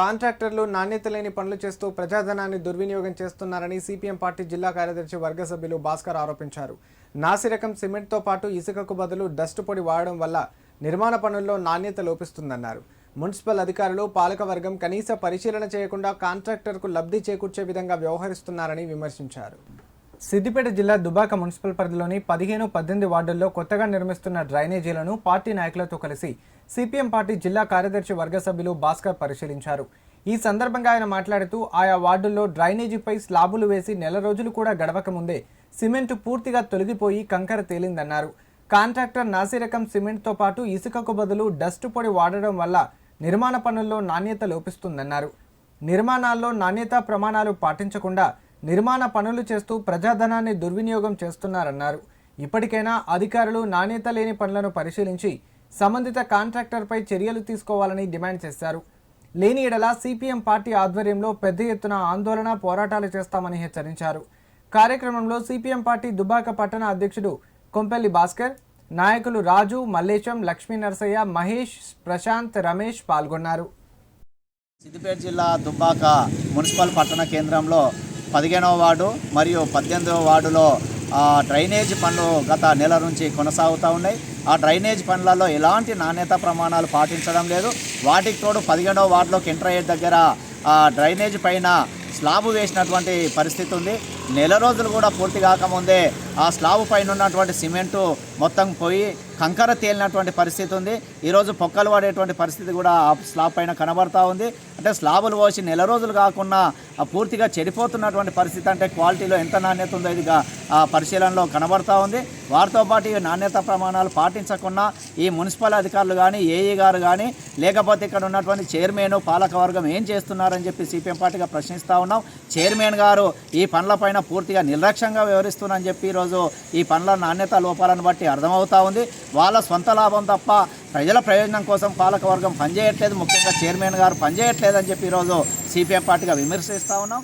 కాంట్రాక్టర్లు నాణ్యత లేని పనులు చేస్తూ ప్రజాధనాన్ని దుర్వినియోగం చేస్తున్నారని సిపిఎం పార్టీ జిల్లా కార్యదర్శి వర్గ సభ్యులు భాస్కర్ ఆరోపించారు. నాసిరకం సిమెంట్తో పాటు ఇసుకకు బదులు డస్ట్ పొడి వాడడం వల్ల నిర్మాణ పనుల్లో నాణ్యత లోపిస్తుందన్నారు. మున్సిపల్ అధికారులు పాలకవర్గం కనీస పరిశీలన చేయకుండా కాంట్రాక్టర్కు లబ్ధి చేకూర్చే విధంగా వ్యవహరిస్తున్నారని విమర్శించారు. సిద్దిపేట జిల్లా దుబాక మున్సిపల్ పరిధిలోని పదిహేను పద్దెనిమిది వార్డుల్లో కొత్తగా నిర్మిస్తున్న డ్రైనేజీలను పార్టీ నాయకులతో కలిసి సిపిఎం పార్టీ జిల్లా కార్యదర్శి వర్గ సభ్యులు భాస్కర్ పరిశీలించారు. ఈ సందర్భంగా ఆయన మాట్లాడుతూ ఆయా వార్డుల్లో డ్రైనేజీపై స్లాబులు వేసి నెల రోజులు కూడా గడవక ముందే సిమెంట్ పూర్తిగా తొలగిపోయి కంకర తేలిందన్నారు. కాంట్రాక్టర్ నాసిరకం సిమెంట్తో పాటు ఇసుకకు బదులు డస్ట్ పొడి వాడడం వల్ల నిర్మాణ పనుల్లో నాణ్యత లోపిస్తుందన్నారు. నిర్మాణాల్లో నాణ్యతా ప్రమాణాలు పాటించకుండా నిర్మాణ పనులు చేస్తూ ప్రజాధనాన్ని దుర్వినియోగం చేస్తున్నారన్నారు. ఇప్పటికైనా అధికారులు నాణ్యత లేని పనులను పరిశీలించి సంబంధిత కాంట్రాక్టర్పై చర్యలు తీసుకోవాలని డిమాండ్ చేశారు. లేని ఎడల సిపిఎం పార్టీ ఆధ్వర్యంలో పెద్ద ఎత్తున ఆందోళన పోరాటాలు చేస్తామని హెచ్చరించారు. కార్యక్రమంలో సిపిఎం పార్టీ దుబాక పట్టణ అధ్యక్షుడు కొంపెల్లి భాస్కర్ నాయకులు రాజు మల్లేశం లక్ష్మీ నరసయ్య మహేష్ ప్రశాంత్ రమేష్ పాల్గొన్నారు. సిద్దిపేట జిల్లా దుబ్బాక మున్సిపల్ పట్టణ కేంద్రంలో పదిహేనవ వార్డు మరియు పద్దెనిమిదవ వార్డులో డ్రైనేజ్ పనులు గత నెల నుంచి కొనసాగుతూ ఉన్నాయి. ఆ డ్రైనేజ్ పనులలో ఎలాంటి నాణ్యత ప్రమాణాలు పాటించడం లేదు. వాటికి తోడు పదిహేనవ వార్డులోకి ఎంటర్ అయ్యే దగ్గర ఆ డ్రైనేజ్ పైన స్లాబ్ వేసినటువంటి పరిస్థితి ఉంది. నెల రోజులు కూడా పూర్తి కాకముందే ఆ స్లాబ్ పైన ఉన్నటువంటి సిమెంటు మొత్తం పోయి కంకర తేలినటువంటి పరిస్థితి ఉంది. ఈరోజు పొక్కలు పడేటువంటి పరిస్థితి కూడా ఆ స్లాబ్ పైన కనబడతా ఉంది. అంటే స్లాబులు పోసి నెల రోజులు కాకుండా పూర్తిగా చెడిపోతున్నటువంటి పరిస్థితి అంటే క్వాలిటీలో ఎంత నాణ్యత ఉందో ఇదిగా ఆ పరిశీలనలో కనబడతా ఉంది. వారితో పాటు ఈ నాణ్యత ప్రమాణాలు పాటించకుండా ఈ మున్సిపల్ అధికారులు కానీ ఏఈ గారు కానీ లేకపోతే ఇక్కడ ఉన్నటువంటి చైర్మన్ పాలకవర్గం ఏం చేస్తున్నారని చెప్పి సిపిఎం పార్టీగా ప్రశ్నిస్తూ ఉన్నాం. చైర్మన్ గారు ఈ పనులపైన పూర్తిగా నిర్లక్ష్యంగా వివరిస్తున్నారని చెప్పి ఈరోజు ఈ పనుల నాణ్యత లోపాలను బట్టి అర్థమవుతా ఉంది. వాళ్ళ సొంత లాభం తప్ప ప్రజల ప్రయోజనం కోసం పాలకవర్గం పనిచేయట్లేదు. ముఖ్యంగా చైర్మన్ గారు పనిచేయట్లేదని చెప్పి ఈరోజు సిపిఎం పార్టీగా విమర్శిస్తూ ఉన్నాం.